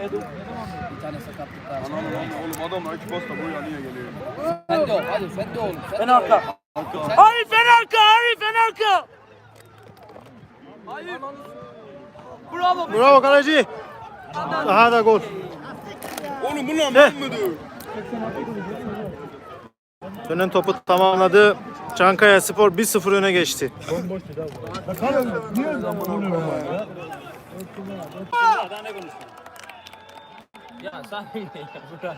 Bir tane sakatlık daha. Anam oğlum adam iki pasta buraya niye geliyor? Sen de ol hadi sen de ol. Sen Ben arka. Arif en arka, Arif en arka. Bravo. Bravo kaleci. Daha da gol. Oğlum bunlar Ne? ne müdür? Dönen topu tamamladı. Çankaya Spor 1-0 öne geçti. Ya sen bırak.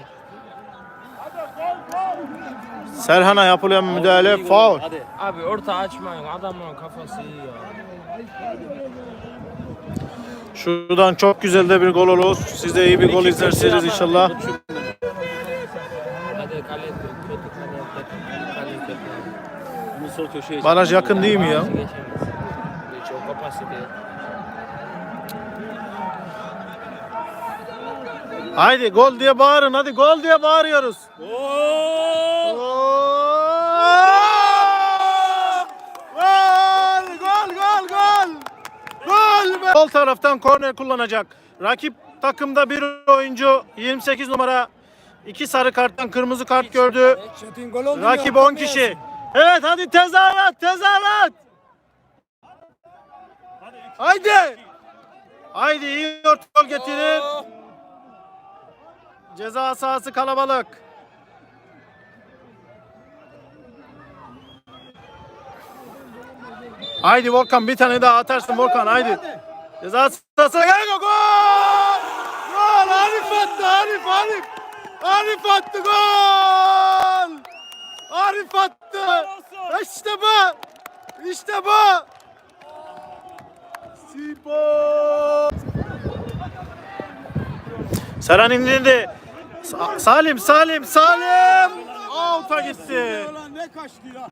Serhan'a yapılan müdahale faul. Hadi. Abi orta açmayın. Adamın kafası iyi ya. Şuradan çok güzel de bir gol olur. Siz de iyi bir gol izlersiniz inşallah. Baraj yakın değil mi ya? O kapasite. Haydi gol diye bağırın. Hadi gol diye bağırıyoruz. Gol! Gol! Gol! Gol! Gol! Gol! Sol taraftan korner kullanacak. Rakip takımda bir oyuncu 28 numara iki sarı karttan kırmızı kart gördü. Rakip 10 kişi. Evet hadi tezahürat tezahürat. Haydi. Haydi iyi orta gol getirin. Ceza sahası kalabalık. Haydi Volkan bir tane daha atarsın Volkan haydi. Ceza sahasına gel gol! Gol! Arif attı Arif Arif! Arif attı gol! Arif attı! İşte bu! İşte bu! Spor! Serhan indirdi. Sa- Salim, Salim, Salim! Out'a gitti. Ne kaçtı ya?